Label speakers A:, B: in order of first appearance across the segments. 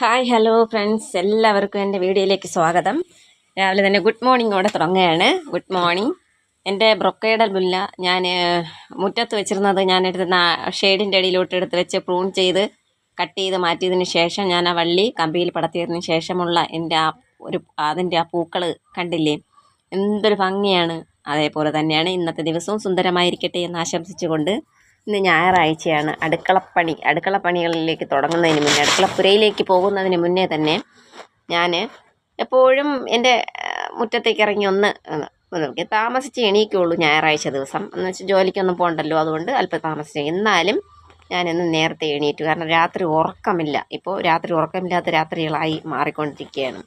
A: Hi hello friends എല്ലാവർക്കും എന്റെ വീഡിയോയിലേക്ക് സ്വാഗതം. രാവിലെ തന്നെ ഗുഡ് മോർണിംഗോടെ തുടങ്ങുകയാണ്. ഗുഡ് മോർണിംഗ് എന്റെ ബ്രൊക്കേഡൽ മുല്ല ഞാൻ മുറ്റത്ത് വെച്ചിരുന്നത് ഞാൻ എടുത്ത് ഷെയ്ഡിന്റെ അടിയിലോട്ട് എടുത്ത് വെച്ച് പ്രൂൺ ചെയ്ത് കട്ട് ചെയ്ത് മാറ്റിയതിന് ശേഷം ഞാൻ ആ വള്ളി കമ്പിയിൽ പടത്തിയതിന് ശേഷമുള്ള എന്റെ ആ ഒരു അതിന്റെ ആ പൂക്കൾ കണ്ടില്ലേ? എന്തൊരു ഭംഗിയാണ്. അതേപോലെ തന്നെയാണ് ഇന്നത്തെ ദിവസവും സുന്ദരമായിരിക്കട്ടെ എന്ന് ആശംസിച്ചുകൊണ്ട് ഇന്ന് ഞായറാഴ്ചയാണ്. അടുക്കളപ്പണി അടുക്കളപ്പണികളിലേക്ക് തുടങ്ങുന്നതിന് മുന്നേ അടുക്കളപ്പുരയിലേക്ക് പോകുന്നതിന് മുന്നേ തന്നെ ഞാൻ എപ്പോഴും എന്റെ മുറ്റത്തേക്ക് ഇറങ്ങി ഒന്ന് നമുക്ക് താമസിച്ച് എണീക്കുള്ളൂ ഞായറാഴ്ച ദിവസം. എന്ന് വെച്ചാൽ ജോലിക്കൊന്നും പോകണ്ടല്ലോ. അതുകൊണ്ട് അല്പം താമസിച്ച് എന്നാലും ഞാനിന്ന് നേരത്തെ എണീറ്റു. കാരണം രാത്രി ഉറക്കമില്ല. ഇപ്പോൾ രാത്രി ഉറക്കമില്ലാത്ത രാത്രികളായി മാറിക്കൊണ്ടിരിക്കുകയാണ്.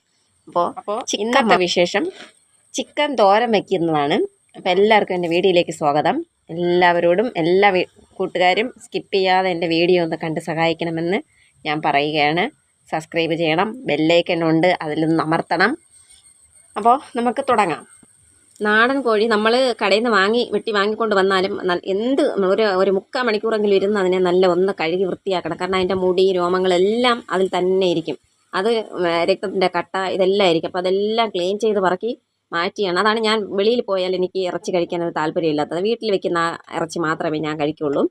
A: അപ്പോൾ അപ്പോൾ ഇന്നത്തെ വിശേഷം ചിക്കൻ തോരൻ വയ്ക്കുന്നതാണ് അപ്പോൾ എല്ലാവർക്കും എന്റെ വീഡിയോയിലേക്ക് സ്വാഗതം. എല്ലാവരോടും എല്ലാ കൂട്ടുകാരും സ്കിപ്പ് ചെയ്യാതെ എന്റെ വീഡിയോ ഒന്ന് കണ്ട് സഹായിക്കണമെന്ന് ഞാൻ പറയുകയാണ്. സബ്സ്ക്രൈബ് ചെയ്യണം ബെല്ലൈക്കൺ ഉണ്ട് അതിലൊന്ന് അമർത്തണം. അപ്പോൾ നമുക്ക് തുടങ്ങാം. നാടൻ കോഴി നമ്മൾ കടയിൽ നിന്ന് വാങ്ങി വെട്ടി വാങ്ങിക്കൊണ്ട് വന്നാലും എന്ത് ഒരു ഒരു മുക്കാൽ മണിക്കൂറെങ്കിലും ഇരുന്ന് അതിനെ നല്ല ഒന്ന് കഴുകി വൃത്തിയാക്കണം. കാരണം അതിന്റെ മുടി രോമങ്ങളെല്ലാം അതിൽ തന്നെ ഇരിക്കും. അത് രക്തത്തിന്റെ കട്ട ഇതെല്ലാം ആയിരിക്കും അപ്പോൾ അതെല്ലാം ക്ലീൻ ചെയ്ത് പറക്കി മാറ്റിയാണ്. അതാണ് ഞാൻ വെളിയിൽ പോയാൽ എനിക്ക് ഇറച്ചി കഴിക്കാൻ ഒരു താല്പര്യമില്ലാത്തത്. വീട്ടിൽ വെക്കുന്ന ഇറച്ചി മാത്രമേ ഞാൻ കഴിക്കുള്ളൂ.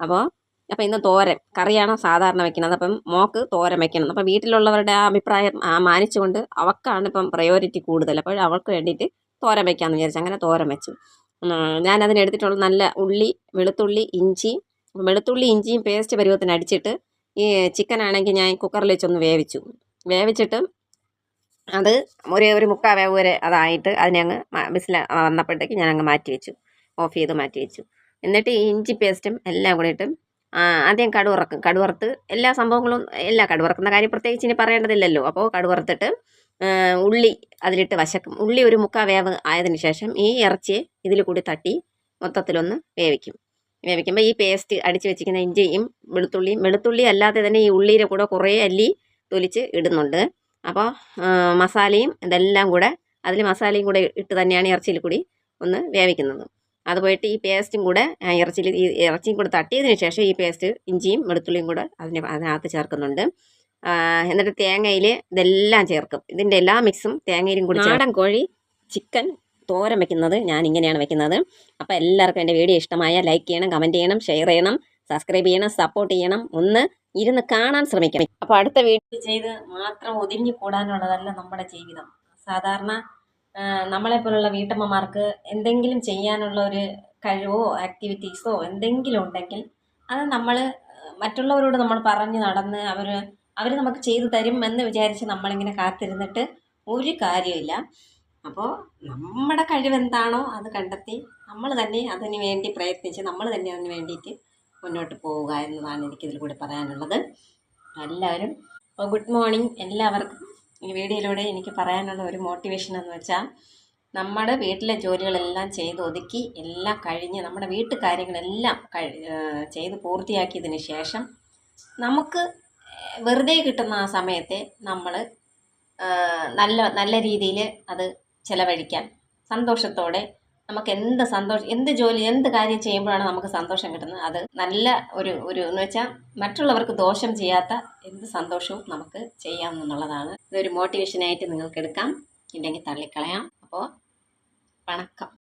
A: അപ്പോൾ അപ്പം ഇന്ന് തോരൻ. കറിയാണ് സാധാരണ വെക്കുന്നത്. അപ്പം മോക്ക് തോരൻ വെക്കണം. അപ്പം വീട്ടിലുള്ളവരുടെ ആ അഭിപ്രായം മാനിച്ചുകൊണ്ട് അവക്കാണ് ഇപ്പം പ്രയോറിറ്റി കൂടുതൽ. അപ്പോൾ അവൾക്ക് വേണ്ടിയിട്ട് തോരൻ വെക്കാമെന്ന് വിചാരിച്ചു. അങ്ങനെ തോരൻ വെച്ചു. ഞാൻ അതിനെടുത്തിട്ടുള്ള നല്ല ഉള്ളി വെളുത്തുള്ളി ഇഞ്ചി. വെളുത്തുള്ളി ഇഞ്ചിയും പേസ്റ്റ് പരുവത്തിന് അടിച്ചിട്ട് ഈ ചിക്കൻ ആണെങ്കിൽ ഞാൻ കുക്കറിൽ വെച്ചൊന്ന് വേവിച്ചു. വേവിച്ചിട്ട് അത് ഒരു ഒരു മുക്കാൽ വേവ് വരെ അതായിട്ട് അതിനെ അങ്ങ് വിസില വന്നപ്പോഴത്തേക്ക് ഞാൻ അങ്ങ് മാറ്റി വെച്ചു. ഓഫ് ചെയ്ത് മാറ്റി വെച്ചു. എന്നിട്ട് ഈ ഇഞ്ചി പേസ്റ്റും എല്ലാം കൂടി ഇട്ട് ആദ്യം കടുവറക്കും കടുവറുത്ത് എല്ലാ സംഭവങ്ങളും എല്ലാ കടുവറക്കുന്ന കാര്യം പ്രത്യേകിച്ച് ഇനി പറയേണ്ടതില്ലല്ലോ. അപ്പോൾ കടുവറുത്തിട്ട് ഉള്ളി അതിലിട്ട് വശക്കും. ഉള്ളി ഒരു മുക്കാൽ വേവ് ആയതിനു ശേഷം ഈ ഇറച്ചിയെ ഇതിൽ കൂടി തട്ടി മൊത്തത്തിലൊന്ന് വേവിക്കും. വേവിക്കുമ്പോൾ ഈ പേസ്റ്റ് അടിച്ച് വെച്ചിരിക്കുന്ന ഇഞ്ചിയും വെളുത്തുള്ളിയും വെളുത്തുള്ളി അല്ലാതെ തന്നെ ഈ ഉള്ളിയുടെ കൂടെ കുറേ അല്ലി തൊലിച്ച് ഇടുന്നുണ്ട്. അപ്പോൾ മസാലയും ഇതെല്ലാം കൂടെ അതിൽ മസാലയും കൂടെ ഇട്ട് തന്നെയാണ് ഇറച്ചിയിൽ കൂടി ഒന്ന് വേവിക്കുന്നത്. അത് പോയിട്ട് ഈ പേസ്റ്റും കൂടെ ഇറച്ചിയിൽ ഈ ഇറച്ചിയും കൂടെ തട്ടിയതിന് ശേഷം ഈ പേസ്റ്റ് ഇഞ്ചിയും വെളുത്തുള്ളിയും കൂടെ അതിന് അതിനകത്ത് ചേർക്കുന്നുണ്ട്. എന്നിട്ട് തേങ്ങയിൽ ഇതെല്ലാം ചേർക്കും. ഇതിന്റെ എല്ലാ മിക്സും തേങ്ങയിലും കൂടി നാടൻ കോഴി ചിക്കൻ തോരം വെക്കുന്നത് ഞാൻ ഇങ്ങനെയാണ് വെക്കുന്നത്. അപ്പോൾ എല്ലാവർക്കും എന്റെ വീഡിയോ ഇഷ്ടമായ ലൈക്ക് ചെയ്യണം കമന്റ് ചെയ്യണം ഷെയർ ചെയ്യണം സബ്സ്ക്രൈബ് ചെയ്യണം സപ്പോർട്ട് ചെയ്യണം. ഒന്ന് ഇരുന്ന് കാണാൻ ശ്രമിക്കണം. അപ്പോൾ അടുത്ത വീട്ടിൽ ചെയ്ത് മാത്രം ഒതുങ്ങി കൂടാനുള്ളതല്ല നമ്മുടെ ജീവിതം. സാധാരണ നമ്മളെ നമ്മളെപ്പോലുള്ള വീട്ടമ്മമാർക്ക് എന്തെങ്കിലും ചെയ്യാനുള്ള ഒരു കഴിവോ ആക്ടിവിറ്റീസോ എന്തെങ്കിലും ഉണ്ടെങ്കിൽ അത് നമ്മൾ മറ്റുള്ളവരോട് നമ്മൾ പറഞ്ഞ് നടന്ന് അവർ അവർ നമുക്ക് ചെയ്തു തരും എന്ന് വിചാരിച്ച് നമ്മളിങ്ങനെ കാത്തിരുന്നിട്ട് ഒരു കാര്യമില്ല അപ്പോൾ നമ്മുടെ കഴിവെന്താണോ അത് കണ്ടെത്തി നമ്മൾ തന്നെ അതിന് വേണ്ടി പ്രയത്നിച്ച് നമ്മൾ തന്നെ അതിന് വേണ്ടിയിട്ട് മുന്നോട്ട് പോവുക എന്നതാണ് എനിക്കിതിൽ കൂടി പറയാനുള്ളത്. എല്ലാവരും അപ്പോൾ ഗുഡ് മോർണിംഗ് എല്ലാവർക്കും ഈ വീഡിയോയിലൂടെ എനിക്ക് പറയാനുള്ള ഒരു മോട്ടിവേഷൻ എന്ന് വെച്ചാൽ നമ്മുടെ വീട്ടിലെ ജോലികളെല്ലാം ചെയ്ത് ഒതുക്കി എല്ലാം കഴിഞ്ഞ് നമ്മുടെ വീട്ടു കാര്യങ്ങളെല്ലാം ചെയ്ത് പൂർത്തിയാക്കിയതിന് ശേഷം നമുക്ക് വെറുതെ കിട്ടുന്ന ആ സമയത്തെ നമ്മൾ നല്ല നല്ല രീതിയിൽ അത് ചിലവഴിക്കാൻ സന്തോഷത്തോടെ നമുക്ക് എന്ത് സന്തോഷം എന്ത് ജോലി എന്ത് കാര്യം ചെയ്യുമ്പോഴാണ് നമുക്ക് സന്തോഷം കിട്ടുന്നത്? അത് നല്ല ഒരു ഒരു എന്ന് വെച്ചാൽ മറ്റുള്ളവർക്ക് ദോഷം ചെയ്യാത്ത എന്ത് സന്തോഷവും നമുക്ക് ചെയ്യാം എന്നുള്ളതാണ്. ഇതൊരു മോട്ടിവേഷനായിട്ട് നിങ്ങൾക്ക് എടുക്കാം. ഇല്ലെങ്കിൽ തള്ളിക്കളയാം. അപ്പോൾ വണക്കം.